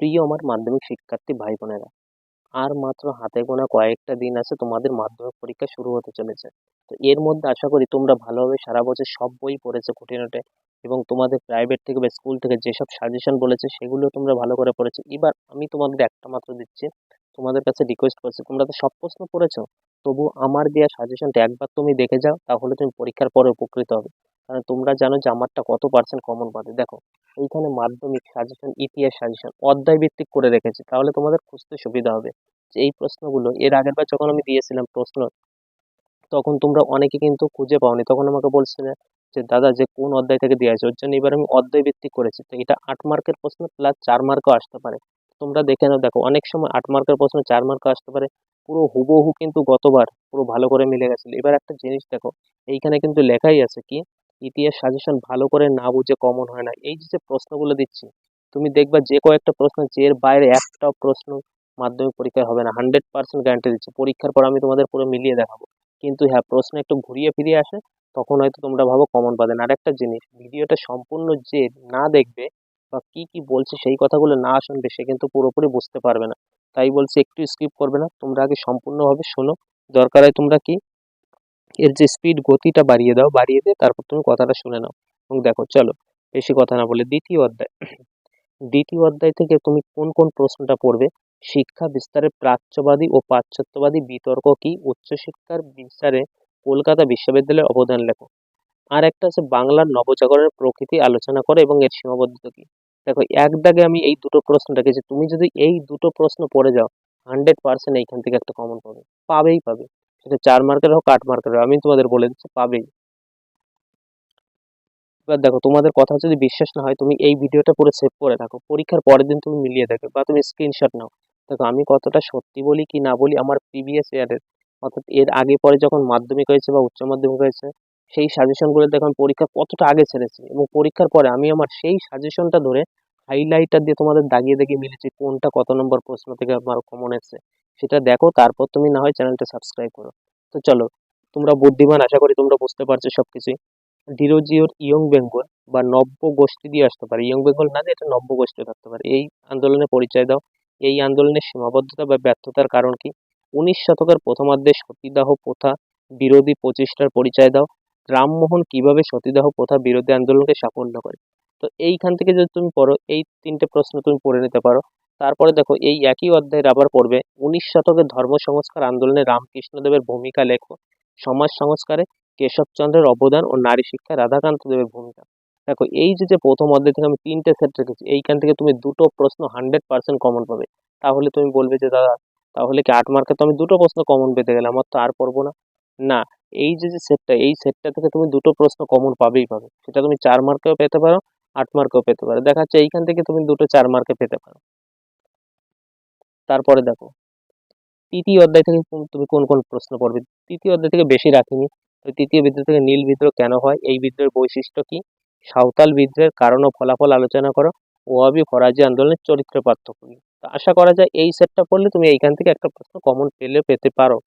প্রিয় আমার মাধ্যমিক শিক্ষার্থী ভাই বোনেরা আর মাত্র হাতে গোনা কয়েকটা দিন আছে তোমাদের মাধ্যমিক পরীক্ষা শুরু হতে চলেছে। তো এর মধ্যে আশা করি তোমরা ভালোভাবে সারা বছর সব বই পড়েছো খুঁটিনাটি এবং তোমাদের প্রাইভেট থেকে বা স্কুল থেকে যেসব সাজেশন বলেছে সেগুলো তোমরা ভালো করে পড়েছো। এবার আমি তোমাদের একটা মাত্র দিচ্ছি, তোমাদের কাছে রিকোয়েস্ট করছি, তোমরা তো সব প্রশ্ন পড়েছো, তবু আমার দেওয়া সাজেশনটা একবার তুমি দেখে যাও, তাহলে তুমি পরীক্ষার পরে উপকৃত হবে। কারণ তোমরা জানো যে আমারটা কত পার্সেন্ট কমন পাবে দেখো এইখানে মাধ্যমিক সাজেশন ইতিহাস সাজেশন অধ্যায় ভিত্তিক করে রেখেছি। তাহলে তোমাদের খুঁজতে সুবিধা হবে যে এই প্রশ্নগুলো, এর আগের বার যখন আমি দিয়েছিলাম প্রশ্ন, তখন তোমরা অনেকে কিন্তু খুঁজে পাওনি। তখন আমাকে বলছিলে যে, দাদা, যে কোন অধ্যায় থেকে দেওয়া আছে ওর জন্য এবার আমি অধ্যায় ভিত্তিক করেছি। তো এটা আট মার্কের প্রশ্ন প্লাস চার মার্কও আসতে পারে। তোমরা দেখে নাও, দেখো, অনেক সময় আট মার্কের প্রশ্ন, চার মার্কও আসতে পারে। পুরো হুবহু কিন্তু গতবার পুরো ভালো করে মিলে গেছিল। এবার একটা জিনিস দেখো, এইখানে কিন্তু লেখাই আছে কি ইতিহাস সাজেশন ভালো করে না বুঝে কমন হয় না। এই যে যে প্রশ্নগুলো দিচ্ছি, তুমি দেখবা যে কয়েকটা প্রশ্ন আছে এর বাইরে একটাও প্রশ্ন মাধ্যমিক পরীক্ষায় হবে না। হান্ড্রেড পার্সেন্ট গ্যারান্টি দিচ্ছি। পরীক্ষার পর আমি তোমাদের পুরো মিলিয়ে দেখাবো। কিন্তু হ্যাঁ প্রশ্ন একটু ঘুরিয়ে ফিরিয়ে আসে, তখন হয়তো তোমরা ভাবো কমন পাবে না। আর একটা জিনিস, ভিডিওটা সম্পূর্ণ যে না দেখবে বা কি কি বলছে সেই কথাগুলো না শুনবে, সে কিন্তু পুরোপুরি বুঝতে পারবে না। তাই বলছি, একটু স্কিপ করবে না। তোমরা আগে সম্পূর্ণভাবে শোনো। দরকার হয় তোমরা কি এর যে স্পিড গতিটা বাড়িয়ে দাও, বাড়িয়ে দিয়ে তারপর তুমি কথাটা শুনে নাও। এবং দেখো, চলো, বেশি কথা না বলে দ্বিতীয় অধ্যায়। দ্বিতীয় অধ্যায় থেকে তুমি কোন কোন প্রশ্নটা পড়বে? শিক্ষা বিস্তারে প্রাচ্যবাদী ও পাশ্চাত্যবাদী বিতর্ক কি? উচ্চশিক্ষার বিস্তারে কলকাতা বিশ্ববিদ্যালয়ের অবদান লেখো। আর একটা আছে, বাংলার নবজাগরণের প্রকৃতি আলোচনা করে এবং এর সীমাবদ্ধতা কি? দেখো, এক দাগে আমি এই দুটো প্রশ্ন রেখেছি। তুমি যদি এই দুটো প্রশ্ন পড়ে যাও হান্ড্রেড পার্সেন্ট এইখান থেকে একটা কমন পাবে। পাবেই পাবে। সেটা চার মার্কের হোক, আট মার্কের হোক, আমি তোমাদের বলে দিচ্ছি পাবেই এবার দেখো, তোমাদের কথা যদি বিশ্বাস না হয়, তুমি এই ভিডিওটা পুরো সেভ করে রাখো পরীক্ষার পরের দিন তুমি মিলিয়ে দেখো বা তুমি স্ক্রিনশট নাও। দেখো, আমি কতটা সত্যি বলি কি না বলি আমার প্রিভিয়াস ইয়ারের অর্থাৎ এর আগে পরে যখন মাধ্যমিক হয়েছে বা উচ্চ মাধ্যমিক হয়েছে, সেই সাজেশনগুলো দেখুন পরীক্ষা কতটা আগে ছেড়েছি এবং পরীক্ষার পরে আমি আমার সেই সাজেশনটা ধরে হাইলাইটার দিয়ে তোমাদের দাগিয়ে দাগিয়ে মিলেছি কোনটা কত নম্বর প্রশ্ন থেকে আমার কমন এসছে। সেটা দেখো, তারপর তুমি না হয় চ্যানেলটা সাবস্ক্রাইব করো। তো চলো, তোমরা বুদ্ধিমান, আশা করি তোমরা বুঝতে পারছ সব কিছুই ডিরোজিওর ইয়ং বেঙ্গল বা নব্য গোষ্ঠী দিয়ে আসতে পারে। ইয়ং বেঙ্গল না দিয়ে এটা নব্য গোষ্ঠী থাকতে পারে। এই আন্দোলনে পরিচয় দাও। এই আন্দোলনের সীমাবদ্ধতা বা ব্যর্থতার কারণ কি? উনিশ শতকের প্রথমার্ধে সতীদাহ প্রথা বিরোধী প্রচেষ্টার পরিচয় দাও। রামমোহন কীভাবে সতীদাহ প্রথা বিরোধী আন্দোলনকে সাফল্য করে? তো এইখান থেকে যদি তুমি পড়ো, এই তিনটে প্রশ্ন তুমি পড়ে নিতে পারো। তারপরে দেখো, এই একই অধ্যায়ের আবার পড়বে। উনিশ শতকের ধর্ম সংস্কার আন্দোলনে রামকৃষ্ণদেবের ভূমিকা লেখো। সমাজ সংস্কারে কেশবচন্দ্রের অবদান ও নারী শিক্ষায় রাধাকান্ত দেবের ভূমিকা। দেখো, এই যে যে প্রথম অধ্যায় থেকে আমি তিনটে সেট রেখেছি, এইখান থেকে তুমি দুটো প্রশ্ন হান্ড্রেড পার্সেন্ট কমন পাবে। তাহলে তুমি বলবে যে, দাদা, তাহলে কি আট মার্কে তো আমি দুটো প্রশ্ন কমন পেতে গেলে আমার তো আর পড়ব না? না, এই যে যে সেটটা, এই সেটটা থেকে তুমি দুটো প্রশ্ন কমন পাবেই পাবে। সেটা তুমি চার মার্কেও পেতে পারো, আট মার্কেও পেতে পারো। দেখা যাচ্ছে এইখান থেকে তুমি দুটো চার মার্কে পেতে পারো। তারপরে দেখো, তৃতীয় অধ্যায় থেকে তুমি কোন কোন প্রশ্ন পড়বে তৃতীয় অধ্যায় থেকে বেশি রাখিনি। তৃতীয় বিদ্রোহ থেকে নীল বিদ্রোহ কেন হয়? এই বিদ্রোহের বৈশিষ্ট্য কি? সাঁওতাল বিদ্রোহের কারণ ও ফলাফল আলোচনা করো। ওয়াবি ফরাজি আন্দোলনের চরিত্র পার্থক্য কি? আশা করা যায় এই সেটটা পড়লে তুমি এইখান থেকে একটা প্রশ্ন কমন পেলে পেতে পারো।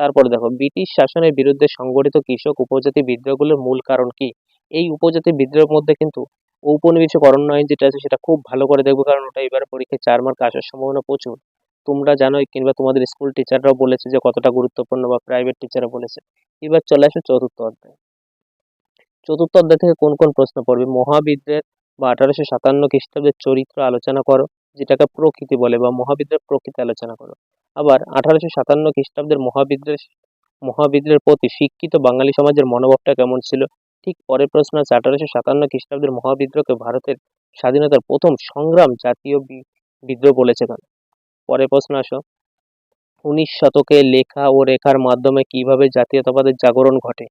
তারপরে দেখো, ব্রিটিশ শাসনের বিরুদ্ধে সংগঠিত কৃষক উপজাতি বিদ্রোহগুলোর মূল কারণ কি? এই উপজাতি বিদ্রোহের মধ্যে কিন্তু ঔপনিবেশিক অরণ্যায়ন যেটা আছে সেটা খুব ভালো করে দেখবে, কারণ ওটা এবার পরীক্ষায় চার মার্ক আসার সম্ভাবনা প্রচুর। তোমরা জানোই কিংবা তোমাদের স্কুল টিচাররাও বলেছে যে কতটা গুরুত্বপূর্ণ বা প্রাইভেট টিচাররা বলেছে। এবার চলে আসে চতুর্থ অধ্যায়। চতুর্থ অধ্যায় থেকে কোন কোন প্রশ্ন পড়বে? মহাবিদ্রের বা আঠারোশো সাতান্ন খ্রিস্টাব্দের চরিত্র আলোচনা করো, যেটাকে প্রকৃতি বলে বা মহাবিদ্রের প্রকৃতি আলোচনা করো। আবার আঠারোশো সাতান্ন খ্রিস্টাব্দের মহাবিদ্রের মহাবিদ্রের প্রতি শিক্ষিত বাঙালি সমাজের মনোভাবটা কেমন ছিল? ঠিক পরের প্রশ্ন আছে, আঠারোশো সাতান্ন খ্রিস্টাব্দের মহাবিদ্রোহকে ভারতের স্বাধীনতার প্রথম সংগ্রাম জাতীয় বিদ্রোহ বলেছে কেন? পরের প্রশ্ন আসো। উনিশ শতকে লেখা ও রেখার মাধ্যমে কীভাবে জাতীয়তাবাদের জাগরণ ঘটে?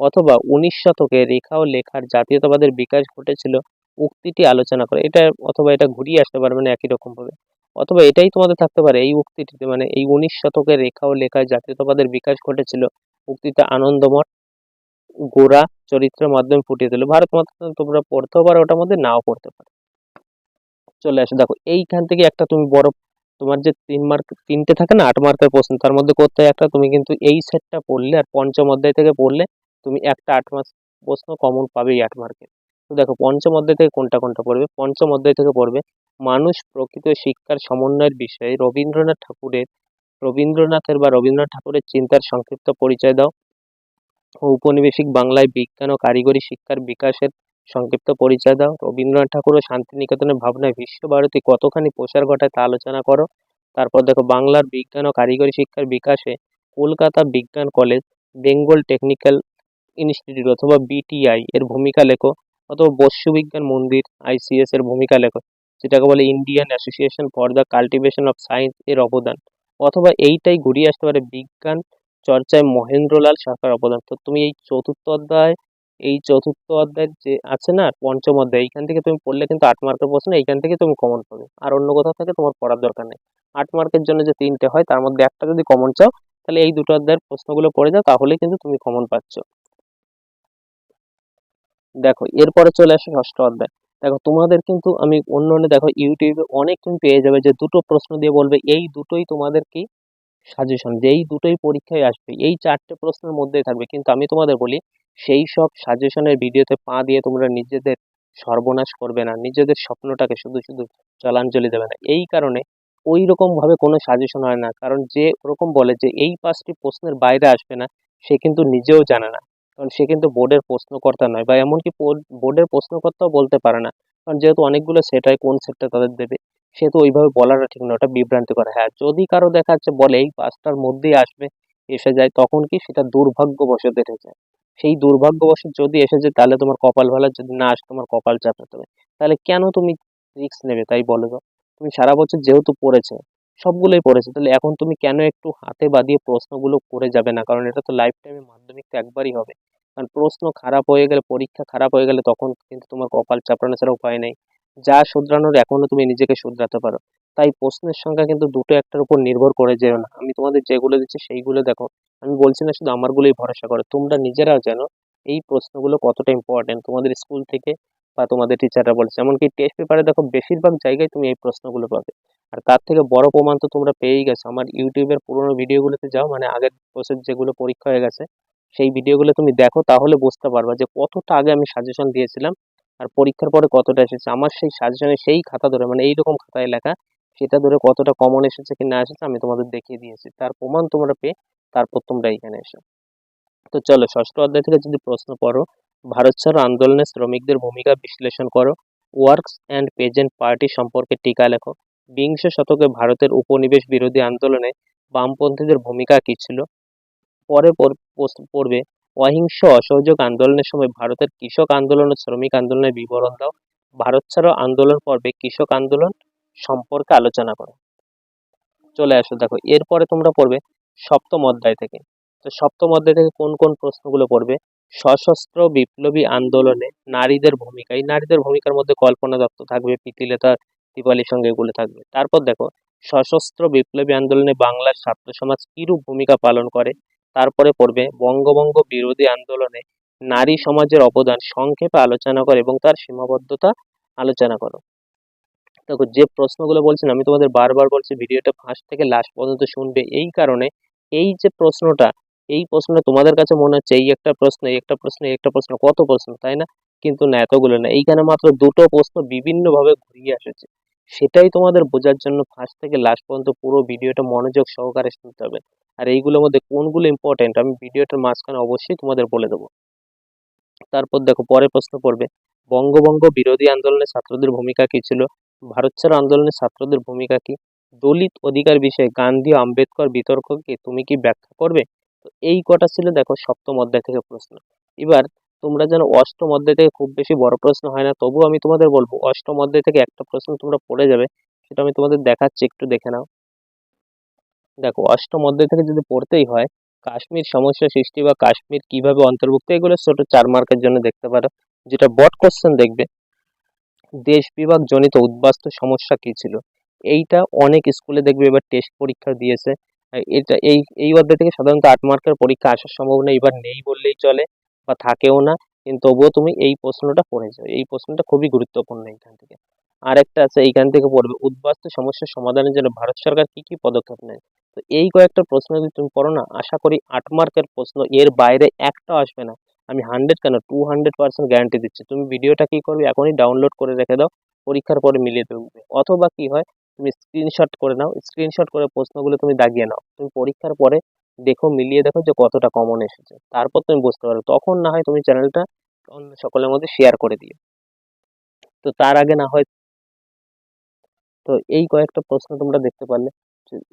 অথবা উনিশ শতকে রেখা ও লেখার জাতীয়তাবাদের বিকাশ ঘটেছিল? উক্তিটি আলোচনা করে। এটা অথবা এটা ঘুরিয়ে আসতে পারবে না একই রকম ভাবে। অথবা এটাই তোমাদের থাকতে পারে এই উক্তিটিতে মানে এই উনিশ শতকে রেখা ও লেখায় জাতীয়তাবাদের বিকাশ ঘটেছিল। উক্তিতে আনন্দমঠ, গোড়া চরিত্রের মাধ্যমে ফুটিয়ে তুলে ভারত মাতা তোমরা পড়তেও পারো, ওটার মধ্যে নাও পড়তে পারো। চলে আসো। দেখো, এইখান থেকে একটা তুমি বড় তোমার যে তিন মার্ক তিনটে থাকে না, আট মার্কের প্রশ্ন, তার মধ্যে করতে হয় একটা, তুমি কিন্তু এই সেটটা পড়লে আর পঞ্চম অধ্যায় থেকে পড়লে তুমি একটা আট মার্ক প্রশ্ন কমন পাবেই আট মার্কের তো দেখো, পঞ্চম অধ্যায় থেকে কোনটা কোনটা পড়বে? পঞ্চম অধ্যায় থেকে পড়বে মানুষ প্রকৃত শিক্ষার সমন্বয়ের বিষয়ে রবীন্দ্রনাথ ঠাকুরের, রবীন্দ্রনাথের বা রবীন্দ্রনাথ ঠাকুরের চিন্তার সংক্ষিপ্ত পরিচয় দাও। ঔপনিবেশিক বাংলায় বিজ্ঞান ও কারিগরি শিক্ষার বিকাশের সংক্ষিপ্ত পরিচয় দাও। রবীন্দ্রনাথ ঠাকুর ও শান্তিনিকেতনের ভাবনায় বিশ্বভারতী কতখানি প্রসার ঘটায় তা আলোচনা করো। তারপর দেখো, বাংলার বিজ্ঞান ও কারিগরি শিক্ষার বিকাশে কলকাতা বিজ্ঞান কলেজ, বেঙ্গল টেকনিক্যাল ইনস্টিটিউট অথবা বিটিআই এর ভূমিকা লেখো অথবা বস্যু বিজ্ঞান মন্দির, আইসিএস এর ভূমিকা লেখো। যেটাকে বলে Indian association for the cultivation of science এর অবদান। অথবা এইটাই ঘুরিয়ে আসতে পারে বিজ্ঞান চর্চায় মহেন্দ্রলাল শাখার অবদান। তো তুমি এই চতুর্থ অধ্যায় এই চতুর্থ অধ্যায় যে আছে না, পঞ্চম অধ্যায়, এইখান থেকে তুমি পড়লে কিন্তু আট মার্কের প্রশ্ন, এইখান থেকে তুমি কমন পাবে। আর অন্য কোথাও থেকে তোমার পড়ার দরকার নেই। আট মার্কের জন্য যে তিনটে হয়, তার মধ্যে একটা যদি কমন চাও, তাহলে এই দুটো অধ্যায়ের প্রশ্নগুলো পড়ে যাও, তাহলেই কিন্তু তুমি কমন পাচ্ছ। দেখো, এরপরে চলে আসে ষষ্ঠ অধ্যায়। দেখো, তোমাদের কিন্তু, আমি অন্য অন্য, দেখো, ইউটিউবে অনেক তুমি পেয়ে যাবে যে দুটো প্রশ্ন দিয়ে বলবে, এই দুটোই তোমাদের কি সাজেশন যে এই দুটোই পরীক্ষায় আসবে, এই চারটে প্রশ্নের মধ্যেই থাকবে। কিন্তু আমি তোমাদের বলি সেই সব সাজেশনের ভিডিওতে পা দিয়ে তোমরা নিজেদের সর্বনাশ করবে না, নিজেদের স্বপ্নটাকে শুধু শুধু জলাঞ্জলি দেবে না। এই কারণে ওই রকমভাবে কোনো সাজেশন হয় না। কারণ যে ওরকম বলে যে এই পাঁচটি প্রশ্নের বাইরে আসবে না, সে কিন্তু নিজেও জানে না। কারণ সে কিন্তু বোর্ডের প্রশ্নকর্তা নয় বা এমনকি বোর্ডের প্রশ্নকর্তাও বলতে পারে না। কারণ যেহেতু অনেকগুলো সেট হয়, কোন সেটটা তাদের দেবে, সে তো ওইভাবে বলাটা ঠিক নয়, ওটা বিভ্রান্তি করে। হ্যাঁ যদি কারও দেখা যাচ্ছে বলে এই পাঁচটার মধ্যেই আসবে, এসে যায়, তখন কি সেটা দুর্ভাগ্যবশত এসে যায়? সেই দুর্ভাগ্যবশত যদি এসে যায় তাহলে তোমার কপাল ভালো, যদি না আসে তোমার কপাল চাপাতে হবে তাহলে কেন তুমি রিস্ক নেবে তাই বলো তো? তুমি সারা বছর যেহেতু পড়েছে, সবগুলোই পড়েছে, তাহলে এখন তুমি কেন একটু হাতে বাঁধিয়ে প্রশ্নগুলো করে যাবে না? কারণ এটা তো লাইফ টাইমে মাধ্যমিক তো একবারই হবে। কারণ প্রশ্ন খারাপ হয়ে গেলে, পরীক্ষা খারাপ হয়ে গেলে তখন কিন্তু তোমার কপাল চাপড়ানো ছাড়া উপায় নেই। যা শুধরানোর এখনও তুমি নিজেকে শুধরাতে পারো। তাই প্রশ্নের সংখ্যা কিন্তু দুটো একটার উপর নির্ভর করে যেও না। আমি তোমাদের যেগুলো দিচ্ছি সেইগুলো দেখো। আমি বলছি না শুধু আমারগুলোই ভরসা করো। তোমরা নিজেরাও জানো এই প্রশ্নগুলো কতটা ইম্পর্টেন্ট তোমাদের স্কুল থেকে বা তোমাদের টিচাররা বলছে। এমনকি টেস্ট পেপারে দেখো বেশিরভাগ জায়গায় তুমি এই প্রশ্নগুলো পাবে। আর তার থেকে বড় প্রমাণ তো তোমরা পেয়েই গেছো। আমার ইউটিউবের পুরোনো ভিডিওগুলোতে যাও মানে আগের বছর যেগুলো পরীক্ষা হয়ে গেছে, সেই ভিডিওগুলো তুমি দেখো, তাহলে বুঝতে পারবা যে কতটা আগে আমি সাজেশন দিয়েছিলাম আর পরীক্ষার পরে কতটা এসেছে। আমার সেই সাজেশনে সেই খাতা ধরে মানে এইরকম খাতায় লেখা সেটা ধরে কতটা কমন এসেছে কি না এসেছে আমি তোমাদের দেখিয়ে দিয়েছি। তার প্রমাণ তোমরা পেয়ে তারপর তোমরা এখানে এসো। তো চলো, ষষ্ঠ অধ্যায় থেকে যদি প্রশ্ন পড়ো, ভারত ছাড়ো আন্দোলনে শ্রমিকদের ভূমিকা বিশ্লেষণ করো ওয়ার্কস অ্যান্ড পেজেন্ট পার্টি সম্পর্কে টিকা লেখো। বিংশ শতকে ভারতের উপনিবেশ বিরোধী আন্দোলনে বামপন্থীদের ভূমিকা কী ছিল? পরে পড়বে, অহিংস অসহযোগ আন্দোলনের সময় ভারতের কৃষক আন্দোলন ও শ্রমিক আন্দোলনের বিবরণ দাও। ভারত ছাড়ো আন্দোলন পর্বে কৃষক আন্দোলন সম্পর্কে আলোচনা করো। চলে আসো, দেখো, এরপরে তোমরা পড়বে সপ্তম অধ্যায় থেকে। তো সপ্তম অধ্যায় থেকে কোন কোন প্রশ্নগুলো পড়বে? সশস্ত্র বিপ্লবী আন্দোলনে নারীদের ভূমিকা। এই নারীদের ভূমিকার মধ্যে কল্পনা দত্ত থাকবে, প্রীতিলতা দীপালির সঙ্গে এগুলো থাকবে। তারপর দেখো, সশস্ত্র বিপ্লবী আন্দোলনে বাংলার ছাত্র সমাজ কিরূপ ভূমিকা পালন করে? তারপরে পড়বে, বঙ্গভঙ্গ বিরোধী আন্দোলনে নারী সমাজের অবদান সংক্ষেপে আলোচনা করে এবং তার সীমাবদ্ধতা আলোচনা করো। দেখো, যে প্রশ্নগুলো বলছেন, আমি তোমাদের বারবার বলছি, ভিডিওটা ফার্স্ট থেকে লাস্ট পর্যন্ত শুনবে। এই কারণে এই যে প্রশ্নটা, এই প্রশ্নটা তোমাদের কাছে মনে হচ্ছে, এই একটা প্রশ্ন, এই একটা প্রশ্ন, এই একটা প্রশ্ন, কত প্রশ্ন, তাই না? কিন্তু না, এতগুলো না। এইখানে মাত্র দুটো প্রশ্ন বিভিন্নভাবে ঘুরিয়ে এসেছে। সেটাই তোমাদের বোঝার জন্য ফার্স্ট থেকে লাস্ট পর্যন্ত পুরো ভিডিওটা মনোযোগ সহকারে শুনতে হবে। আর এইগুলোর মধ্যে কোনগুলো ইম্পর্টেন্ট আমি ভিডিওটার মাঝখানে অবশ্যই তোমাদের বলে দেবো। তারপর দেখো পরে প্রশ্ন পড়বে, বঙ্গভঙ্গ বিরোধী আন্দোলনে ছাত্রদের ভূমিকা কী ছিল? ভারত ছাড়ো আন্দোলনে ছাত্রদের ভূমিকা কি? দলিত অধিকার বিষয়ে গান্ধী আম্বেদকর বিতর্ককে তুমি কি ব্যাখ্যা করবে? তো এই কটা ছিল দেখো সপ্তম অধ্যায় থেকে প্রশ্ন। এবার তোমরা যেন অষ্টম অধ্যায় থেকে খুব বেশি বড় প্রশ্ন হয় না, তবুও আমি তোমাদের বলব অষ্টম অধ্যায় থেকে একটা প্রশ্ন তোমরা পড়ে যাবে, সেটা আমি তোমাদের দেখাচ্ছি, একটু দেখে নাও। দেখো অষ্টম অধ্যায় থেকে যদি পড়তেই হয়, কাশ্মীর সমস্যা সৃষ্টি বা কাশ্মীর কীভাবে অন্তর্ভুক্ত, এগুলো ছোট চার মার্কের জন্য দেখতে পারো, যেটা বট কোশ্চেন দেখবে। দেশ বিভাগ জনিত উদ্বাস্তু সমস্যা কি ছিল? এইটা অনেক স্কুলে দেখবে এবার টেস্ট পরীক্ষা দিয়েছে। এটা এই এই অধ্যায় থেকে সাধারণত আট মার্কের পরীক্ষা আসার সম্ভাবনা এবার নেই বললেই চলে বা থাকেও না। কিন্তু তবুও তুমি এই প্রশ্নটা পড়ে যাও। এই প্রশ্নটা খুবই গুরুত্বপূর্ণ এইখান থেকে। আরেকটা আছে, এইখান থেকে পড়বে, উদ্বাস্তু সমস্যার সমাধানের জন্য ভারত সরকার কি কি পদক্ষেপ নেয়? তো এই কয়েকটা প্রশ্ন যদি তুমি পড়ো না, আশা করি আট মার্কের প্রশ্ন এর বাইরে একটা আসবে না। আমি হান্ড্রেড কেন? টু হান্ড্রেড পার্সেন্ট গ্যারান্টি দিচ্ছি। তুমি ভিডিওটা কী করবে? এখনই ডাউনলোড করে রেখে দাও। পরীক্ষার পরে মিলিয়ে দেখবে অথবা কি হয়? তুমি স্ক্রিনশট করে নাও। স্ক্রিনশট করে প্রশ্নগুলো তুমি দাগিয়ে নাও। তুমি পরীক্ষার পরে দেখো, মিলিয়ে দেখো যে কতটা কমন এসেছে। তারপর তুমি বুঝতে পারো তখন না হয় তুমি চ্যানেলটা অন্য সকলের মধ্যে শেয়ার করে দিও। তো তার আগে না হয় তো এই কয়েকটা প্রশ্ন তোমরা দেখতে পারলে।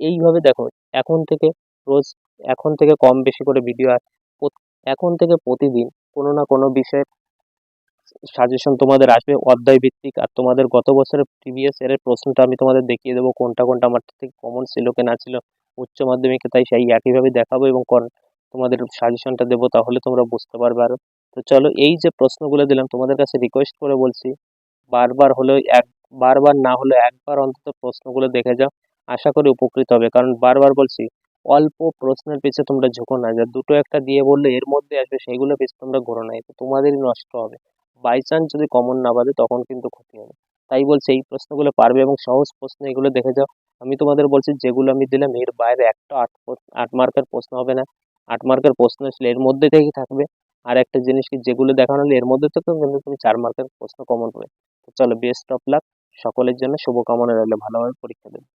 এইভাবে দেখো, এখন থেকে রোজ, এখন থেকে কম বেশি করে ভিডিও এখন থেকে প্রতিদিন কোনো না কোনো বিষয়ে সাজেশন তোমাদের আসবে অধ্যায় ভিত্তিক আর তোমাদের গত বছরের প্রিভিয়াস ইয়ারের প্রশ্নটা আমি তোমাদের দেখিয়ে দেবো, কোনটা কোনটা আমার থেকে কমন ছিল কি না ছিল উচ্চ মাধ্যমিকে, তাই সেই একইভাবে দেখাবো এবং তোমাদের সাজেশনটা দেবো তাহলে তোমরা বুঝতে পারবে আরও তো চলো, এই যে প্রশ্নগুলো দিলাম, তোমাদের কাছে রিকোয়েস্ট করে বলছি, বারবার হলেও এক, বারবার না হলে একবার অন্তত প্রশ্নগুলো দেখে যাও। আশা করি উপকৃত হবে, কারণ বারবার বলছি অল্প প্রশ্নের পিছে তোমরা ঝুঁকো না। যা দুটো একটা দিয়ে বললে এর মধ্যে আসবে, সেইগুলো পিছে তোমরা ঘোরো না। এতে তোমাদেরই নষ্ট হবে। বাই চান্স যদি কমন না বাজে তখন কিন্তু ক্ষতি হবে। তাই বলছি, এই প্রশ্নগুলো পারবে এবং সহজ প্রশ্ন এগুলো দেখে যাও। আমি তোমাদের বলছি, যেগুলো আমি দিলাম, এর বাইরে একটা আট আট মার্কের প্রশ্ন হবে না। আট মার্কের প্রশ্ন আসলে এর মধ্যে থেকেই থাকবে। আর একটা জিনিস কি, যেগুলো দেখানো হলো, এর মধ্যে থেকেও কিন্তু তুমি চার মার্কের প্রশ্ন কমন পাবে। তো চলো বেস্ট অফ লাক সকলের জন্য শুভকামনা রইল। ভালোভাবে পরীক্ষা দেবে।